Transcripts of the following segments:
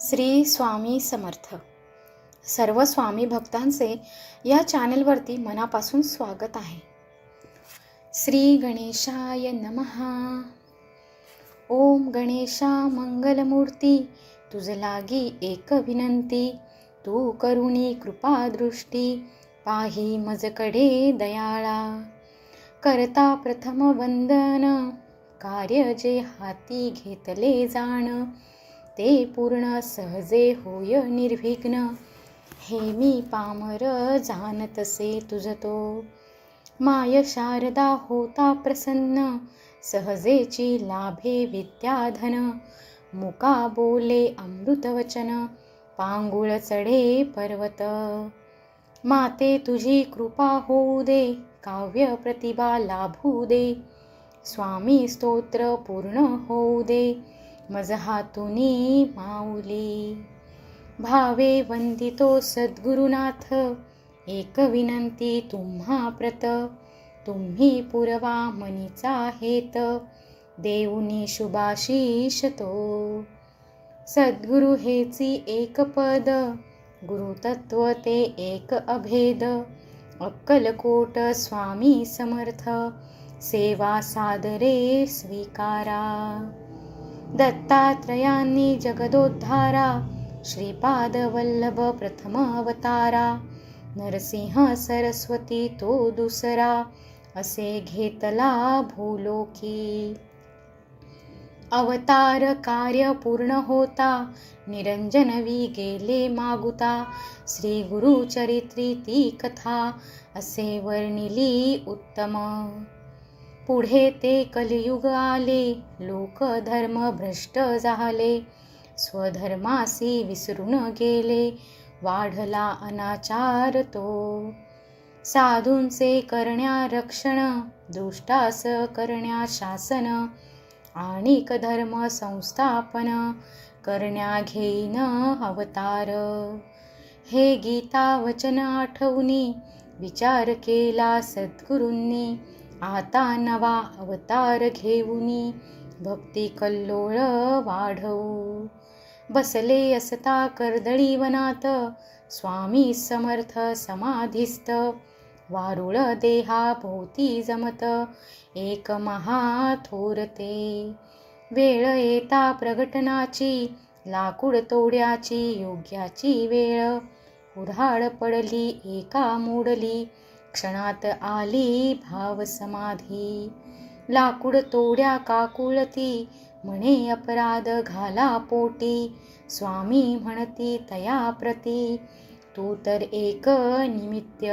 श्री स्वामी समर्थ. सर्व स्वामी भक्तांचे या चॅनलवरती मनापासून स्वागत आहे. श्री गणेशाय नमहा ओम गणेशा मंगलमूर्ती तुझ लागी एक विनंती तू करुणी कृपादृष्टी पाही मजकडे दयाळा. करता प्रथम वंदन कार्य जे हाती घेतले जाण ते पूर्ण सहजे होय निर्विघ्न. हे मी पामर जाणतसे तुझ तो. माय शारदा होता प्रसन्न सहजेची लाभे विद्याधन. मुका बोले अमृतवचन पांगुळ चढे पर्वत. माते तुझी कृपा होऊ दे काव्य प्रतिभा लाभू दे. स्वामी स्तोत्र पूर्ण होऊ दे मज हातुनी माऊली. भावे वंदितो सद्गुरुनाथ. एक विनंती तुम्हा प्रत तुम्ही पुरवा मनीचा हेत. देऊनी शुभाशीष तो. सद्गुरु हेची एक पद गुरुतत्व ते एक अभेद. अक्कलकोट स्वामी समर्थ सेवा सादरे स्वीकारा. दत्तात्रयांनी जगदोद्धारा श्रीपादवल्लभ प्रथम अवतारा नरसिंह सरस्वती तो दुसरा असे घेतला भूलोकी. अवतार कार्य पूर्ण होता निरंजनवी गेले मागुता श्री गुरुचरित्री ती कथा असे वर्णिली उत्तम. पुढे ते कलियुग आले लोक धर्म भ्रष्ट झाले. स्वधर्मासी विसरून गेले वाढला अनाचार तो. साधूंचे करण्या रक्षण दुष्टास करण्या शासन आणिक धर्म संस्थापन करण्या घेईन अवतार. हे गीता वचन आठवणी विचार केला सद्गुरूंनी आता नवा अवतार घेऊनी भक्ती कल्लोळ वाढवू. बसले असता कर्दळी वनात स्वामी समर्थ समाधिस्थ वारुळ देहा भोवती जमत एक महाथोरते वेळ येता प्रगटनाची लाकूड तोड्याची योग्याची वेळ. उराड पडली एका मोडली क्षणात आली भाव समाधी लाकूड तोड्या काकुळती म्हणे अपराध घाला पोटी. स्वामी म्हणती तया प्रती तू तर एक निमित्त.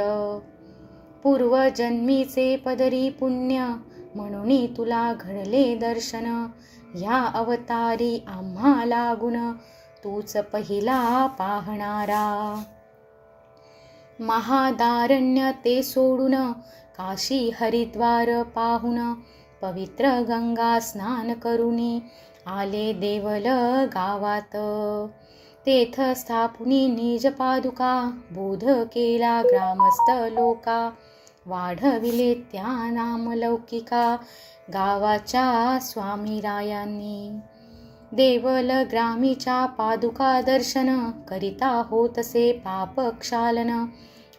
पूर्वजन्मीचे पदरी पुण्य म्हणून तुला घडले दर्शन. या अवतारी आम्हा लागून तूच पहिला पाहणारा. महादारण्य ते सोडून काशी हरिद्वार पाहून पवित्र गंगा स्नान करुनी आले देवल गावात. तेथ स्थापुनी निज पादुका बोध केला ग्रामस्थ लोका वाढविले त्या नामलौकिका गावाच्या स्वामीरायांनी. देवल ग्रामीच्या पादुका दर्शन करिता होतसे पाप क्षालन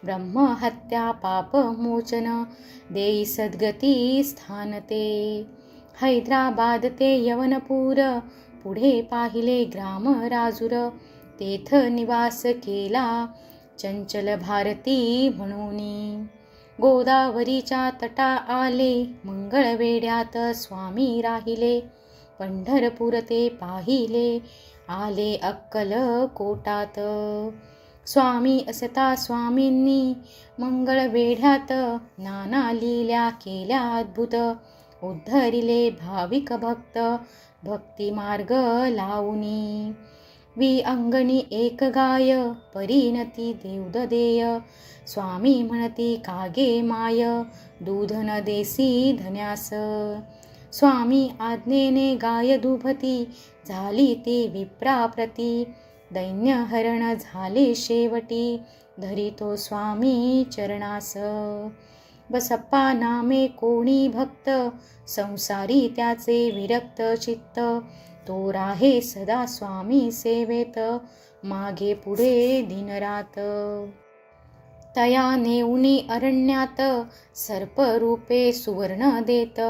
ब्रह्महत्या पापमोचन देई सद्गती स्थान ते. हैदराबाद ते यवनपूर पुढे पाहिले ग्राम राजुर तेथ निवास केला चंचल भारती म्हणून. गोदावरीच्या तटा आले मंगळवेड्यात स्वामी राहिले. पंढरपूर ते पाहिले आले अक्कल कोटात. स्वामी असता स्वामींनी मंगळवेढ्यात नाना लील्या केल्या अद्भुत. उद्धरिले भाविक भक्त भक्ती मार्ग लावूनी. वि अंगणी एक गाय परिणती देवदेय स्वामी म्हणती कागे माय दूध न देसी धन्यास. स्वामी आज्ञेने गाय दुभती झाली ती विप्राप्रती. दैन्यहरण झाले शेवटी धरितो स्वामी चरणास. बसप्पा नामे कोणी भक्त संसारी त्याचे विरक्त चित्त. तो राहे सदा स्वामी सेवेत मागे पुढे दिनरात. तया नेऊनी अरण्यात सर्परूपे सुवर्ण देत.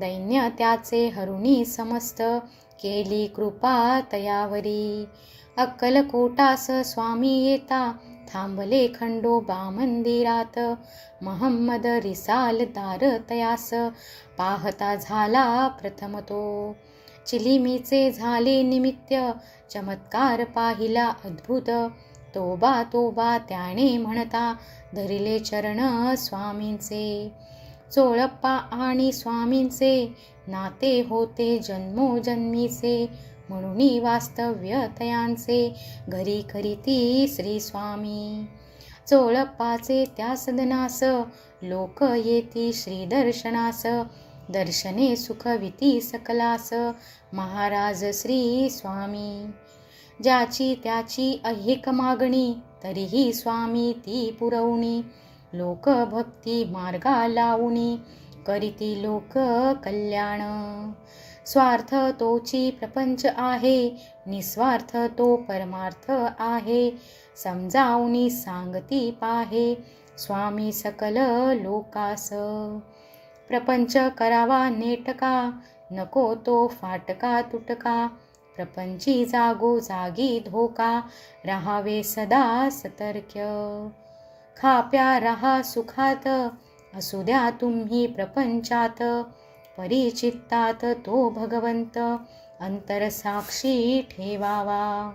दैन्य त्याचे हरुणी समस्त केली कृपा तयावरी. अक्कलकोटास स्वामी येता थांबले खंडोबा मंदिरात महम्मद रिसालदार तयास पाहता झाला प्रथम तो. चिलिमीचे झाले निमित्त चमत्कार पाहिला अद्भुत. तोबा तोबा त्याने म्हणता धरिले चरण स्वामींचे. चोळप्पा आणि स्वामींचे नाते होते जन्मोजन्मीचे. म्हणून वास्तव्य तयांचे. घरी करीती श्री स्वामी. चोळप्पाचे त्या सदनास लोक येती श्री दर्शनास. दर्शने सुखविती सकलास. महाराज श्री स्वामी. ज्याची त्याची अहिक मागणी तरीही स्वामी ती पुरवणी. लोक भक्ती मार्गा लावणी करीती लोक कल्याण. स्वार्थ तोची प्रपंच आहे निस्वार्थ तो परमार्थ आहे. समजावणी सांगती पाहे स्वामी सकल लोकास. प्रपंच करावा नेटका नको तो फाटका तुटका. प्रपंची जागो जागी धोका राहावे सदा खा प्या रहा सुखात. असू द्या तुम्ही प्रपंचात. परिचित्तात तो भगवंत. अंतरसाक्षी ठेवावा.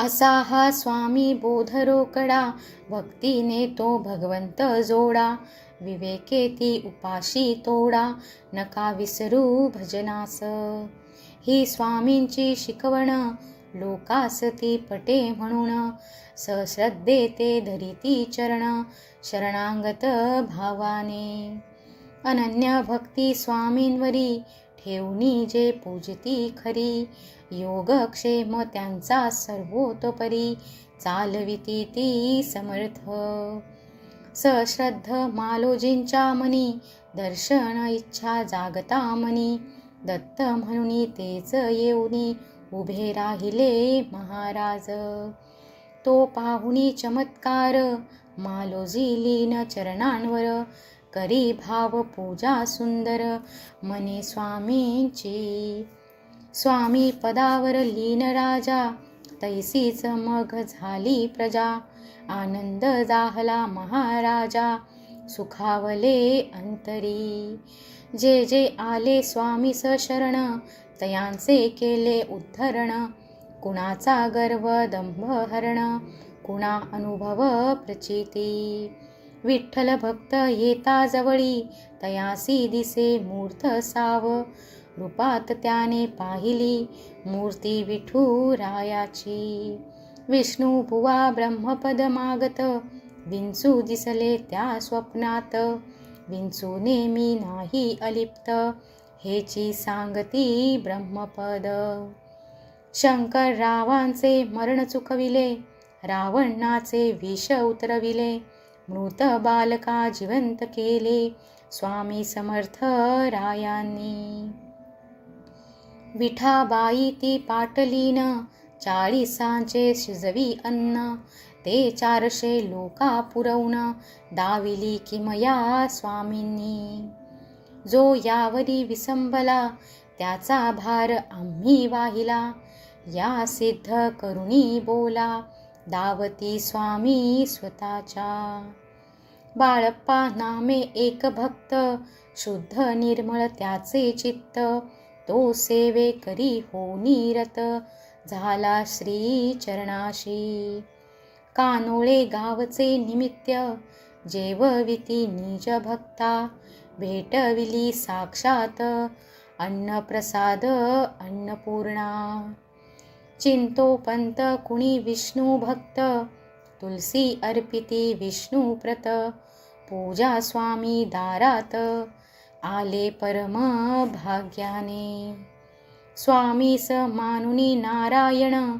असा हा स्वामी बोधरोकडा. भक्तीने तो भगवंत जोडा. विवेके ती उपाशी तोडा. नका विसरू भजनास. ही स्वामींची शिकवण. लोकास ती पटे म्हणून सश्रद्धे ते धरिती चरण शरणांगत भावाने. अनन्य भक्ती स्वामींवरी ठेवणी जे पूजती खरी योगक्षेम त्यांचा सर्वोतोपरी चालविती ती समर्थ. सश्रद्ध मालोजींच्या मनी दर्शन इच्छा जागता मनी दत्त म्हणून तेच येऊनी उभे राहिले महाराज. तो पाहुणी चमत्कार मालोजी लीन चरणांवर करी भाव पूजा सुंदर मने स्वामींची. स्वामी पदावर लीन राजा तैसीच मग झाली प्रजा. आनंद जाहला महाराजा सुखावले अंतरी. जे जे आले स्वामी शरण तयांचे केले उद्धरण. कुणाचा गर्व दंभ हरण कुणा अनुभव प्रचिती. विठ्ठल भक्त येता जवळी तयासी दिसे मूर्त साव. रूपात त्याने पाहिली मूर्ती विठू रायाची. विष्णू भुवा ब्रह्मपद मागत विंचू दिसले त्या स्वप्नात. विंचू नेमी नाही अलिप्त हेची सांगती ब्रह्मपद. शंकर रावांचे मरण चुकविले रावणाचे विष उतरविले मृत बालका जिवंत केले स्वामी समर्थ रायांनी. विठाबाई ती पाटलीन चाळीसांचे शिजवी अन्न ते चारशे लोका पुरवून दाविली किमया स्वामींनी. जो यावरी विसंबला त्याचा भार आम्ही वाहिला. या सिद्ध करुणी बोला दावती स्वामी स्वतःच्या. बाळप्पा नामे एक भक्त शुद्ध निर्मळ त्याचे चित्त. तो सेवे करी हो निरत झाला श्री चरणाशी. कानोळे गावचे निमित्त जेवविती निज भक्ता. भेटविली साक्षात. अन्नप्रसाद अन्नपूर्णा. चिंतोपंत कुणी विष्णू भक्त. तुलसी अर्पिती विष्णुप्रत पूजा स्वामी दारात. आले परम भाग्याने. स्वामी स मानुनी नारायण.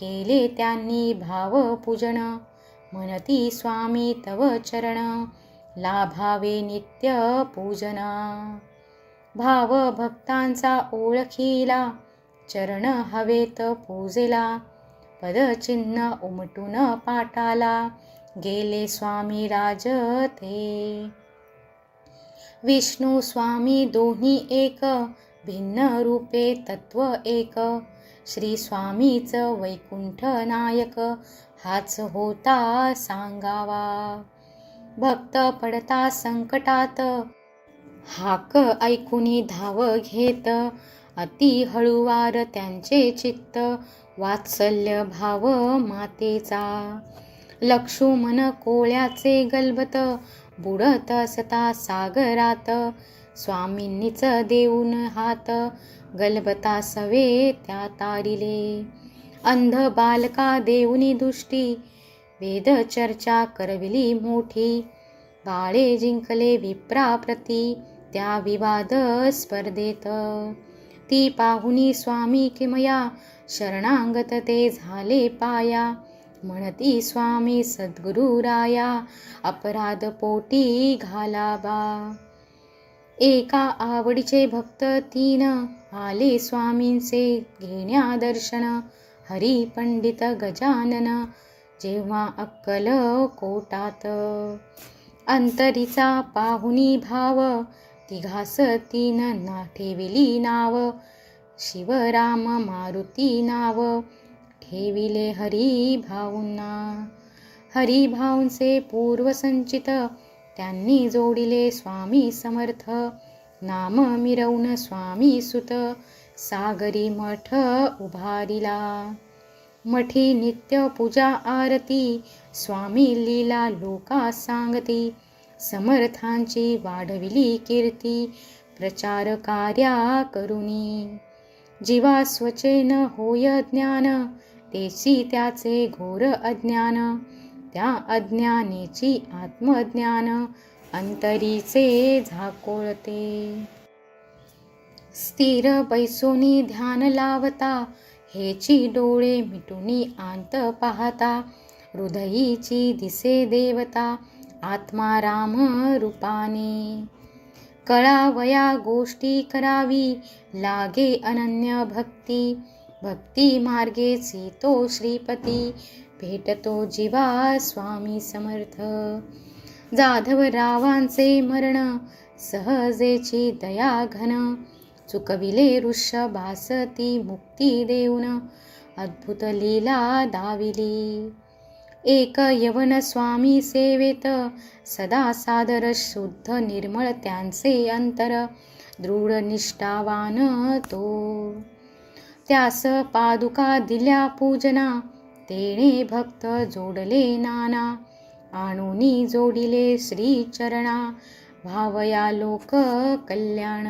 केले त्यांनी भावपूजन. म्हणती स्वामी तव चरण. लाभावे नित्य पूजना भाव भक्तांचा ओळखीला चरण हवेत पूजेला पदचिन्ह उमटून पाटाला गेले स्वामी राज ते विष्णू स्वामी दोन्ही एक भिन्न रूपे तत्व एक श्री स्वामीच वैकुंठ नायक हाच होता सांगावा. भक्त पडता संकटात. हाक ऐकुनी धाव घेत. अति हळुवार त्यांचे चित्त वात्सल्य भाव मातेचा. लक्ष्मण कोळ्याचे गलबत बुडत असता सागरात. स्वामींनीच देऊन हात गलबता सवे त्या तारिले. अंध बालका देऊनी दृष्टी वेद चर्चा करविली मोठी. बाळे जिंकले विप्राप्रती त्या विवाद स्पर्धेत. ती पाहुनी स्वामी किमया शरणांगत ते झाले पाया. म्हणती स्वामी सद्गुरुराया अपराध पोटी घालाबा एका आवडीचे भक्त तीन आले स्वामींचे घेण्या दर्शन. हरी पंडित गजानन जेव्हा अक्कल कोटात अंतरीचा पाहुनी भाव तिघास तीन ना ठेविली नाव शिवराम मारुती नाव ठेविले हरी भाऊंना. हरी भाऊंचे पूर्वसंचित त्यांनी जोडिले स्वामी समर्थ नाम मिरवून स्वामी सुत सागरी मठ उभारिला. मठी नित्य पूजा आरती. स्वामी लीला लोका सांगती. समर्थांची वाढविली कीर्ती. प्रचार कार्या करुणी. जीवा स्वचेन होय ज्ञान. तेची त्याचे घोर अज्ञान. त्या अज्ञानेची आत्मज्ञान. अंतरीचे झाकोळते. स्थिर बैसोनी ध्यान लावता. हेची डोळे मिटुनी आंत पाहता हृदयीची दिसे देवता आत्मा राम रूपाने. कळावया गोष्टी करावी लागे अनन्य भक्ती. भक्ती मार्गे तो श्रीपती भेटतो जीवा स्वामी समर्थ. जाधवरावांचे मरण सहजेची दया घन. चुकविले ऋषभासती मुक्ती देऊन अद्भुत लीला दाविली. एक यवन स्वामी सेवेत सदा सादर शुद्ध निर्मळ त्यांचे अंतर दृढ निष्ठावान तो. त्यास पादुका दिल्या पूजना तेणे भक्त जोडले नाना आणूनी जोडिले श्रीचरणा भावया लोक कल्याण.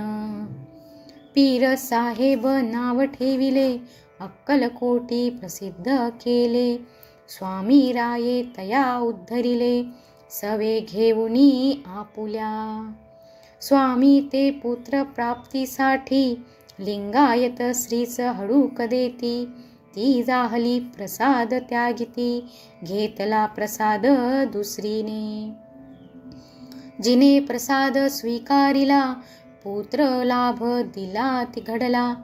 पीर साहेब नाव ठेविले अक्कलकोटी प्रसिद्ध केले. स्वामी राये तया उद्धरिले सवे घेऊनी आपुल्या. स्वामी ते पुत्र प्राप्तीसाठी लिंगायत श्रीच हळूक देती ती जाहली प्रसाद त्यागिती घेतला प्रसाद दुसरीने. जिने प्रसाद स्वीकारिला पुत्र लाभ दिला तिघडला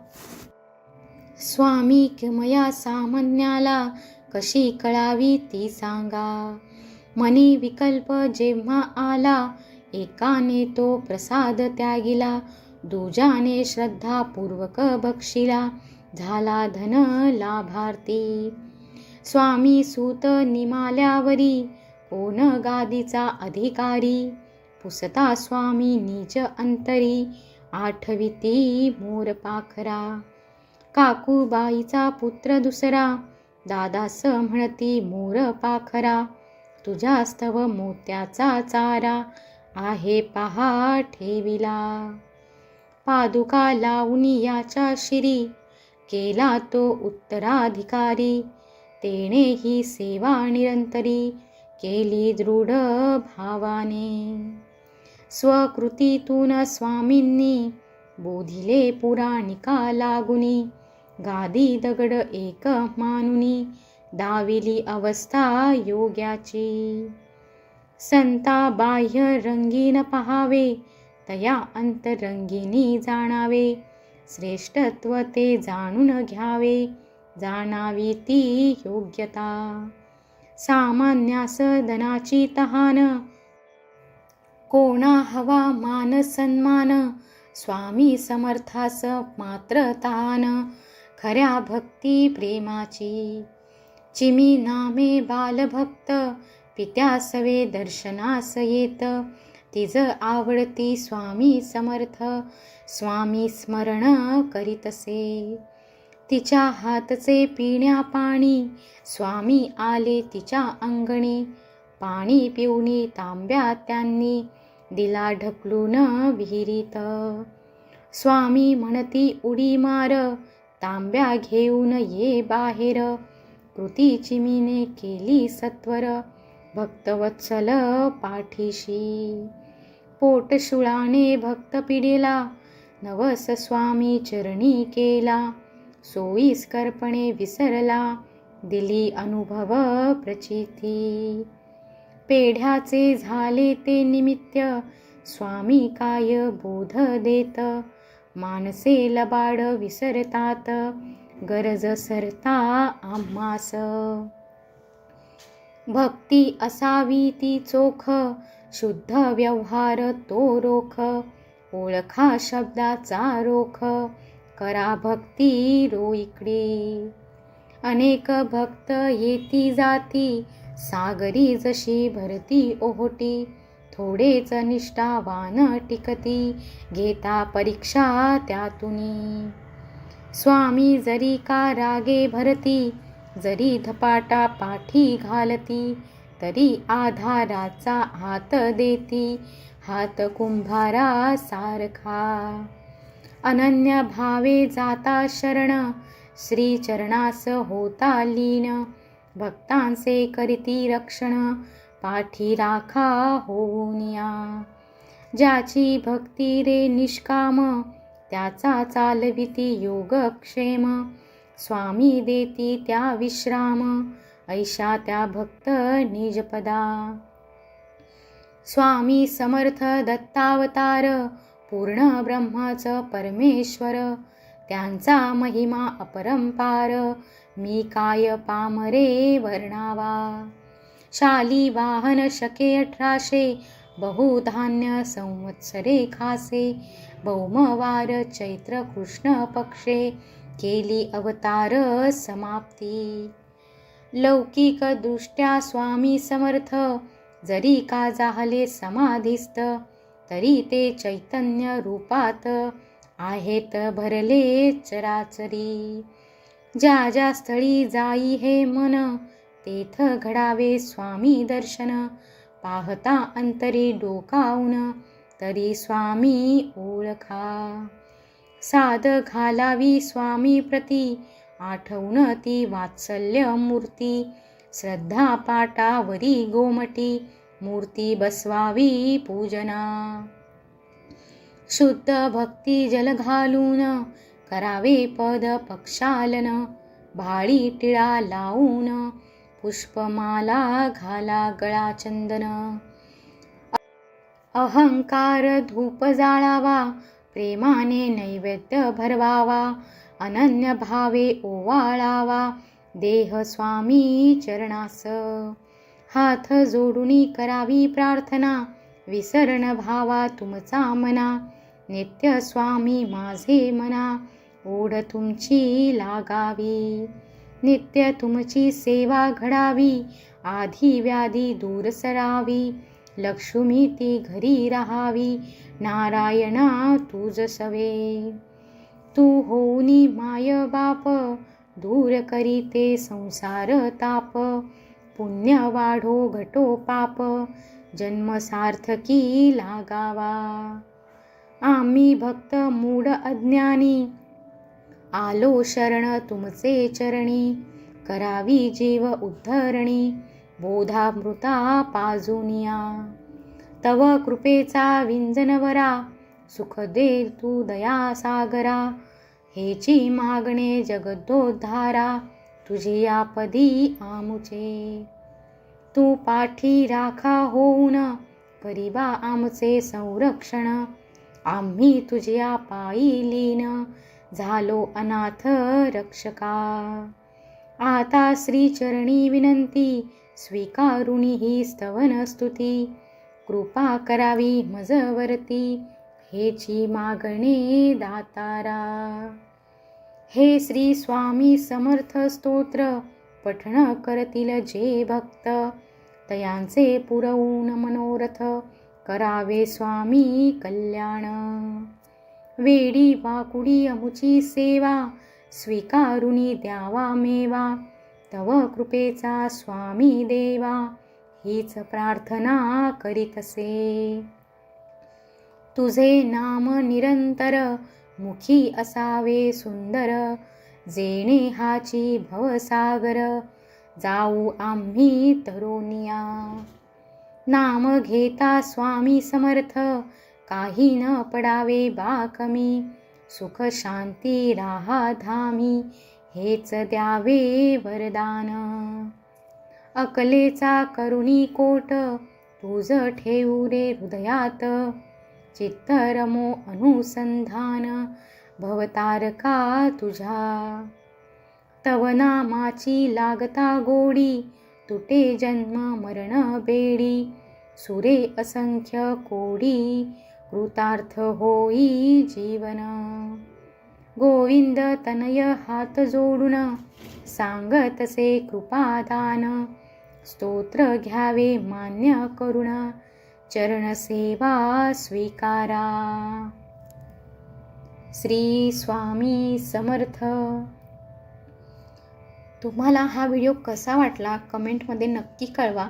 स्वामी किमया सामान्याला कशी कळावी ती सांगा. मनी विकल्प जेव्हा आला एकाने तो प्रसाद त्यागिला. दुजाने श्रद्धापूर्वक बक्षिला. झाला धन लाभार्थी. स्वामी सूत निमाल्यावरी कोण गादीचा अधिकारी? पुसता स्वामी निज अंतरी आठविती मोर पाखरा. काकूबाईचा पुत्र दुसरा दादास म्हणती मोर पाखरा. तुझ्यास्तव मोत्याचा चारा आहे पहा ठेविला. पादुका लावणी याच्या शिरी केला तो उत्तराधिकारी. तेने ही सेवा निरंतरी केली दृढ भावाने. स्वकृतीतून स्वामींनी बोधिले पुराणिका लागुनी गादी दगड एक मानुनी दाविली अवस्था योग्याची. संता बाह्य रंगीन पहावे तया अंतरंगिनी जाणावे श्रेष्ठत्व ते जाणून घ्यावे जाणावी ती योग्यता. सामान्यास धनाची तहान कोणा हवा मान सन्मान? स्वामी समर्थास मात्र तान खऱ्या भक्ती प्रेमाची. चिमी नामे बालभक्त पित्यासवे दर्शनास येत. तिज आवडती स्वामी समर्थ स्वामी स्मरण करीतसे. तिच्या हातचे पिण्या पाणी स्वामी आले तिच्या अंगणी. पाणी पिऊणी तांब्या त्यांनी दिला ढकलून विहिरीत. स्वामी म्हणती उडी मार तांब्या घेऊन ये बाहेर. कृती चिमीने केली सत्वर भक्तवत्सल पाठीशी. पोटशुळाने भक्त पिढेला नवस स्वामी चरणी केला. सोयीस्कर्पणे विसरला दिली अनुभव प्रचिती. पेढ्याचे झाले ते निमित्त. स्वामी काय बोध देत? मानसे लबाड विसरतात. गरज सरता आम्हास. भक्ती असावी ती चोख. शुद्ध व्यवहार तो रोख. ओळखा शब्दाचा रोख. करा भक्ती रो इकडे. अनेक भक्त येती जाती. सागरी जशी भरती ओहोटी थोडेच निष्ठावान टिकती घेता परीक्षा त्यातुनी. स्वामी जरी का रागे भरती जरी धपाटा पाठी घालती तरी आधाराचा हात देती हात कुंभारा सारखा. अनन्य भावे जाता शरण श्रीचरणास होता लीन भक्तांचे करीती रक्षण पाठी राखा होऊन या ज्याची भक्ती रे निष्काम त्याचा चालविती योगक्षेम. स्वामी देती त्या विश्राम ऐशा त्या भक्त निजपदा. स्वामी समर्थ दत्तावतार पूर्ण ब्रह्माच परमेश्वर त्यांचा महिमा अपरंपार मी काय पामरे वर्णावा? शाली वाहन शके अठराशे बहुधान्य संवत्सरे खासे. भौमवार चैत्र कृष्ण पक्षे केली अवतार समाप्ती. लौकिक दृष्ट्या स्वामी समर्थ जरी का जाहले समाधिस्थ तरी ते चैतन्य रूपात आहेत भरले चराचरी ज्या ज्या स्थळी जाई हे मन तेथ घडावे स्वामी दर्शन. पाहता अंतरी डोकावून तरी स्वामी ओळखा. साध घालावी स्वामी प्रती आठवण ती वात्सल्य मूर्ती. श्रद्धा पाटावरी गोमटी मूर्ती बसवावी पूजना. शुद्ध भक्ती जल घालून करावे पद पक्षालन भाळी टिळा लावून पुष्पमाला घाला गळा चंदन. अहंकार धूप जाळावा प्रेमाने नैवेद्य भरवावा अनन्य भावे ओवाळावा देह स्वामी चरणास. हात जोडुनी करावी प्रार्थना विसरण भावा तुमचा मना नित्य स्वामी माझे मना ओढ तुमची लागावी. नित्य तुमची सेवा घडावी आधी व्याधी दूर सरावी. लक्ष्मी ती घरी राहावी नारायणा तुझ सवे. तू होऊनी माय बाप दूर करीते संसार ताप. पुण्य वाढो घटो पाप जन्म सार्थकी लागावा. आम्ही भक्त मूढ अज्ञानी. आलो शरण तुमचे चरणी. करावी जीव उद्धरणी. बोधामृता पाजुनिया. तव कृपेचा विंजनवरा सुख दे तू दया सागरा. हेची मागणे जगदोद्धारा तुझी आपदी आमुचे. तू पाठी राखा होऊन. करीबा आमचे संरक्षण. आम्ही तुझ्या पायी लीन. झालो अनाथ रक्षका. आता श्रीचरणी विनंती स्वीकारुणी ही स्तवन स्तुती. कृपा करावी मजवरती हेची मागणे दातारा. हे श्री स्वामी समर्थ स्तोत्र पठण करतील जे भक्त. तयांचे पुरवून मनोरथ करावे स्वामी कल्याण. वेडी वाकुडी अमुची सेवा स्वीकारुनी द्यावा मेवा. तव कृपेचा स्वामी देवा हीच प्रार्थना करीतसे तुझे नाम निरंतर मुखी असावे सुंदर जेणे हाची भवसागर जाऊ आम्ही तरुनिया नाम घेता स्वामी समर्थ. काही न पडावे बाकमी. सुख शांती राहा धामी. हेच द्यावे वरदान. अकलेचा करुणी कोट तुझ ठेवू रे हृदयात. चित्तरमो अनुसंधान भवतारका तुझा. तव नामाची लागता गोडी तुटे जन्म मरण बेडी. सुरे असंख्य कोडी कृतार्थ होई जीवन. गोविंद तनय हात जोडून सांगतसे कृपादान. स्तोत्र घ्यावे मान्य करुण चरणसेवा स्वीकारा. श्री स्वामी समर्थ. तुम्हाला हा व्हिडिओ कसा वाटला? कमेंटमध्ये नक्की कळवा.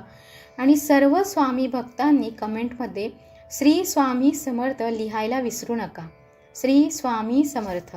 आणि सर्व स्वामी भक्तांनी कमेंटमध्ये श्री स्वामी समर्थ लिहायला विसरू नका. श्री स्वामी समर्थ.